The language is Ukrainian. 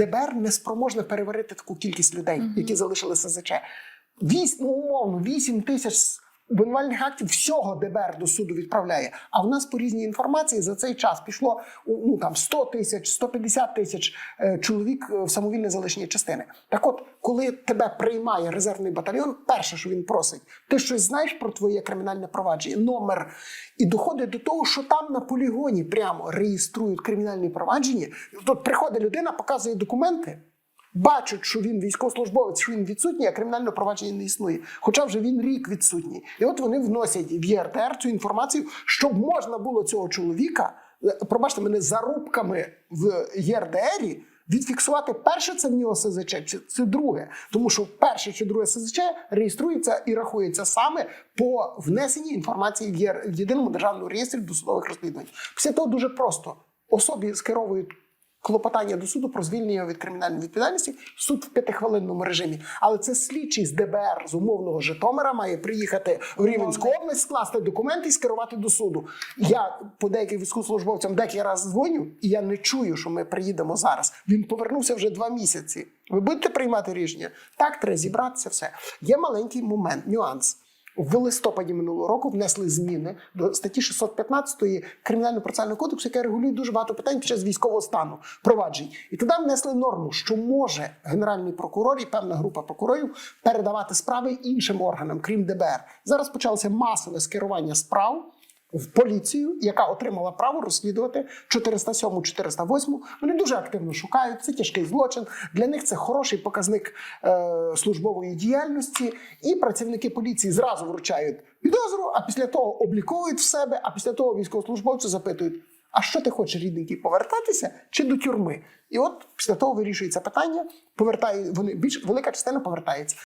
ДБР не спроможне переварити таку кількість людей, які залишили СЗЧ. Вісь, ну умовно, 8 тисяч обвинувальних актів всього ДБР до суду відправляє. А в нас по різній інформації за цей час пішло ну там 100 тисяч, 150 тисяч е, чоловік е, в самовільне залишення частини. Так от, коли тебе приймає резервний батальйон, перше, що він просить, ти щось знаєш про твоє кримінальне провадження, номер, і доходить до того, що там на полігоні прямо реєструють кримінальні провадження. Тут приходить людина, показує документи. Бачать, що він військовослужбовець, що він відсутній, а кримінальне провадження не існує. Хоча вже він рік відсутній. І от вони вносять в ЄРТР цю інформацію, щоб можна було цього чоловіка, е, пробачте мене, зарубками в ЄРДРі відфіксувати перше це в нього СЗЧ, чи це друге. Тому що перше чи друге СЗЧ реєструється і рахується саме по внесенні інформації в, ЄР, в єдиному державному реєстрі досудових розслідувань. Після того дуже просто особі скеровують клопотання до суду про звільнення від кримінальної відповідальності. Суд в п'ятихвилинному режимі. Але це слідчий з ДБР з умовного Житомира має приїхати в Рівненську область, скласти документи і скерувати до суду. Я по деяким військовослужбовцям декілька разів дзвоню, і я не чую, що ми приїдемо зараз. Він повернувся вже два місяці. Ви будете приймати рішення? Так, треба зібратися. Все є маленький момент, нюанс. В листопаді минулого року внесли зміни до статті 615 кримінально процесуального кодексу, яка регулює дуже багато питань під час військового стану проваджень. І туди внесли норму, що може генеральний прокурор і певна група прокурорів передавати справи іншим органам, крім ДБР. Зараз почалося масове скерування справ. В поліцію, яка отримала право розслідувати 407 408 Вони дуже активно шукають. Це тяжкий злочин. Для них це хороший показник е, службової діяльності. І працівники поліції зразу вручають підозру, а після того обліковують в себе. А після того військовослужбовцю запитують: а що ти хочеш, рідненький, повертатися чи до тюрми? І от після того вирішується питання. Повертає вони більш велика частина повертається.